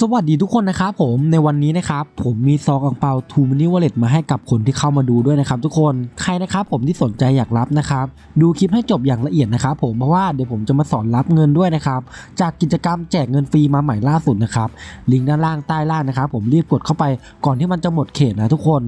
สวัสดีทุกคนนะครับผมในวันนี้นะครับผมมีซองอังเปาทูมินิวอลเล็ตมาให้กับคนที่เข้ามาดูด้วยนะครับทุกคนใครนะครับผมที่สนใจอยากรับนะครับดูคลิปให้จบอย่างละเอียดนะครับผมเพราะว่าเดี๋ยวผมจะมาสอนรับเงินด้วยนะครับจากกิจกรรมแจกเงินฟรีมาใหม่ล่าสุดนะครับลิงก์ด้านล่างใต้ล่างนะครับผมรีบกดเข้าไปก่อนที่มันจะหมดเขตนะทุกคน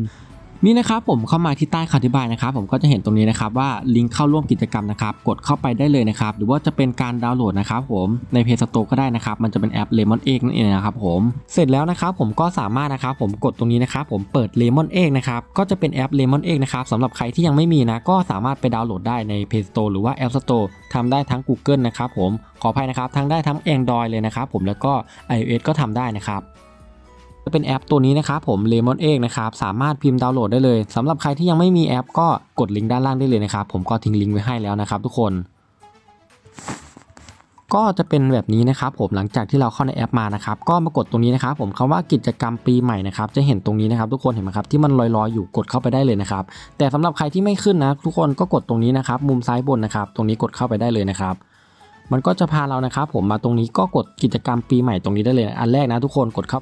นี่นะครับผมเข้ามาที่ใต้คำอธิบายนะครับผมก็จะเห็นตรงนี้นะครับว่าลิงก์เข้าร่วมกิจกรรมนะครับกดเข้าไปได้เลยนะครับหรือว่าจะเป็นการดาวน์โหลดนะครับผมใน Play Store ก็ได้นะครับมันจะเป็นแอป Lemon Egg นั่นเองนะครับผมเสร็จแล้วนะครับผมก็สามารถนะครับผมกดตรงนี้นะครับผมเปิด Lemon Egg นะครับก็จะเป็นแอป Lemon Egg นะครับสำหรับใครที่ยังไม่มีนะก็สามารถไปดาวน์โหลดได้ใน Play Store หรือว่า App Store ทำได้ทั้ง Google นะครับผมขออภัยนะครับทั้งได้ทั้ง Android เลยนะครับผมแล้วก็ iOS ก็ทำได้นะครับ จะเป็นแอปตัวนี้นะครับผม Lemon Egg นะครับสามารถพิมพ์ดาวน์โหลดได้เลยสำหรับใครที่ยังไม่มีแอปก็กดลิงก์ด้านล่างได้เลยนะครับผมก็ทิ้งลิงก์ไว้ให้แล้วนะครับทุกคนก็จะเป็นแบบนี้นะครับผมหลังจากที่เราเข้าในแอปมานะครับก็มากดตรงนี้นะครับผมคำว่ากิจกรรมปีใหม่นะครับจะเห็นตรงนี้นะครับทุกคนเห็นไหมครับที่มันลอยๆอยู่กดเข้าไปได้เลยนะครับแต่สำหรับใครที่ไม่ขึ้นนะทุกคนก็กดตรงนี้นะครับมุมซ้ายบนนะครับตรงนี้กดเข้าไปได้เลยนะครับมันก็จะพาเรานะครับผมมาตรงนี้ก็กดกิจกรรมปีใหม่ตรงนี้ได้เลย อันแรกนะทุกคนกดเข้า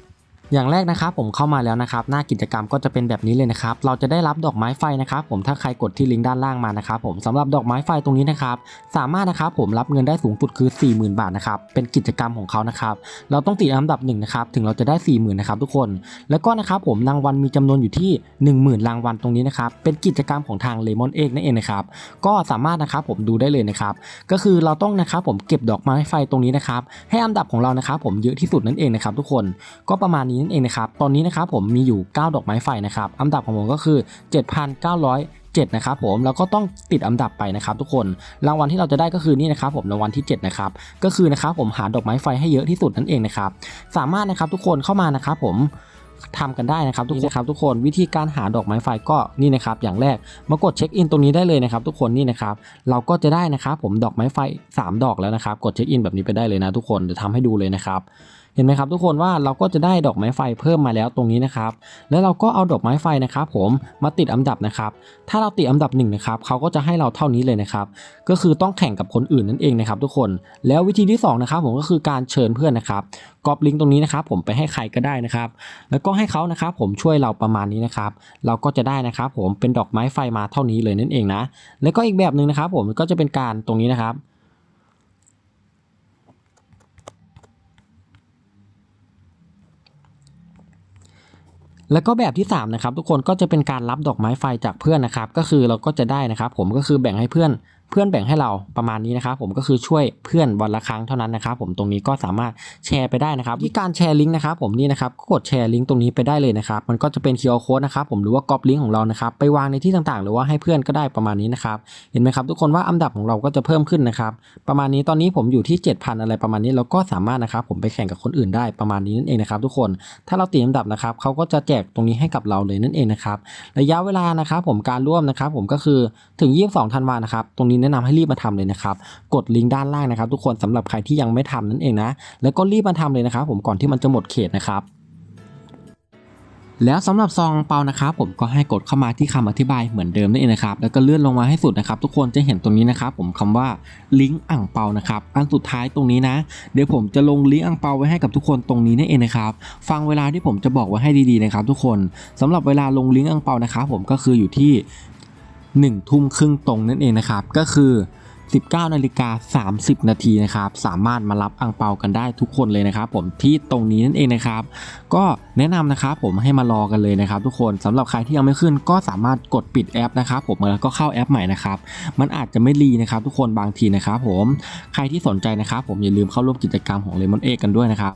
อย่างแรกนะครับผมเข้ามาแล้วนะครับหน้ากิจกรรมก็จะเป็นแบบนี้เลยนะครับเราจะได้รับดอกไม้ไฟนะครับผมถ้าใครกดที่ลิงก์ด้านล่างมานะครับผมสำหรับดอกไม้ไฟตรงนี้นะครับสามารถนะครับผมรับเงินได้สูงสุดคือ 40,000 บาทนะครับเป็นกิจกรรมของเขานะครับเราต้องติดอันดับหนึ่งนะครับถึงเราจะได้ 40,000นะครับทุกคน แล้วก็นะครับผมรางวัลมีจำนวนอยู่ที่ 10,000 รางวัลตรงนี้นะครับเป็นกิจกรรมของทาง Lemon Egg นั่นเองนะครับก็สามารถนะครับผมดูได้เลยนะครับก็คือเราต้องนะครับผมเก็บดอกไม้ไฟตรงนี้นะครับให้อันดับของเรานะครับผมเยอะที่สุดนั่นเองนะครับทุกคนก็ประมาณนี้นั่นเองนะครับ ตอนนี้นะครับผมมีอยู่ 9 ดอกไม้ไฟนะครับ อันดับของผมก็คือ 7,907นะครับผมแล้วก็ต้องติดอันดับไปนะครับทุกคนรางวัลที่เราจะได้ก็คือนี่นะครับผมรางวัลที่7นะครับก็คือนะครับผมหาดอกไม้ไฟให้เยอะที่สุดนั่นเองนะครับสามารถนะครับทุกคนเข้ามานะครับผมทำกันได้นะครับทุกคนครับทุกคนวิธีการหาดอกไม้ไฟก็นี่นะครับอย่างแรกมากดเช็คอินตรงนี้ได้เลยนะครับ ทุกคนนี่นะครับเราก็จะได้นะครับผมดอกไม้ไฟ 3 ดอกแล้วนะครับ กดเช็คอินแบบนี้ไปได้เลยนะทุกคนเดี๋ยวทำให้ดูเลยนะครับ เห็นไหมครับทุกคนว่าเราก็จะได้ดอกไม้ไฟเพิ่มมาแล้วตรงนี้นะครับ แล้วเราก็เอาดอกไม้ไฟนะครับผมมาติดอันดับนะครับ ถ้าเราติดอันดับหนึ่งนะครับเขาก็จะให้เราเท่านี้เลยนะครับก็คือต้องแข่งกับคนอื่นนั่นเองนะครับ ทุกคนแล้ววิธีที่สองนะครับผมก็คือการเชิญเพื่อนนะครับกรอบลิงก์ตรงนี้นะครับผมไปให้ใครก็ได้นะครับ แล้วก็ให้เขานะครับผมช่วยเราประมาณนี้นะครับ เราก็จะได้นะครับผมเป็นดอกไม้ไฟมาเท่านี้เลยนั่นเองนะแล้วก็อีกแบบหนึ่งนะครับผมก็จะเป็นการตรงนี้นะครับ แล้วก็แบบที่3นะครับทุกคนก็จะเป็นการรับดอกไม้ไฟจากเพื่อนนะครับก็คือเราก็จะได้นะครับผมก็คือแบ่งให้เพื่อน เพื่อนแบ่งให้เราประมาณนี้นะครับผมก็คือช่วยเพื่อนวันละครั้งเท่านั้นนะครับผมตรงนี้ก็สามารถแชร์ไปได้นะครับที่การแชร์ลิงก์นะครับผมนี่นะครับก็กดแชร์ลิงก์ตรงนี้ไปได้เลยนะครับมันก็จะเป็น QR code นะครับผมหรือว่าก๊อปลิงก์ของเรานะครับไปวางในที่ต่างๆ หรือว่าให้เพื่อนก็ได้ประมาณนี้นะครับเห็นไหมครับทุกคนว่าอันดับของเราก็จะเพิ่มขึ้นนะครับประมาณนี้ตอนนี้ผมอยู่ที่ 7,000 อะไรประมาณนี้เราก็สามารถนะครับผมไปแข่งกับคนอื่นได้ประมาณนี้นั่นเองนะครับทุกคนถ้าเราตีอันดับนะครับเขาก็จะแจกตรงนี้ให้กับเราเลยนั่นเองนะครับระยะเวลานะครับผมการร่วมนะครับผมก็คือถึง 22 ธันวานะครับตรงนี้แนะนำให้รีบมาทำเลยนะครับ กดลิงก์ด้านล่างนะครับ ทุกคนสำหรับใครที่ยังไม่ทำนั่นเองนะ แล้วก็รีบมาทำเลยนะครับ ผมก่อนที่มันจะหมดเขตนะครับแล้วสำหรับซองเปานะครับผมก็ให้กดเข้ามาที่คำอธิบายเหมือนเดิมนั่นเองนะครับแล้วก็เลื่อนลงมาให้สุดนะครับ ทุกคนจะเห็นตรงนี้นะครับ ผมคำว่าลิงก์อ่างเปานะครับอันสุดท้ายตรงนี้นะ เดี๋ยวผมจะลงลิงก์อ่างเปาไว้ให้กับทุกคนตรงนี้นั่นเองนะครับฟังเวลาที่ผมจะบอกไว้ให้ดีๆนะครับ ทุกคนสำหรับเวลาลงลิงก์อ่างเปานะครับผมก็คืออยู่ที่ 1 ทุ่มครึ่งตรงนั่นเองนะครับ ก็คือ 19นาฬิกา30 นาทีนะครับ สามารถมารับอังเปากันได้ทุกคนเลยนะครับ ผมที่ตรงนี้นั่นเองนะครับ ก็แนะนำนะครับผมให้มารอกันเลยนะครับ ทุกคนสำหรับใครที่ยังไม่ขึ้นก็สามารถกดปิดแอปนะครับ ผมแล้วก็เข้าแอปใหม่นะครับ มันอาจจะไม่รีนะครับ ทุกคนบางทีนะครับ ผมใครที่สนใจนะครับ ผมอย่าลืมเข้าร่วมกิจกรรมของ Lemon Egg กันด้วยนะครับ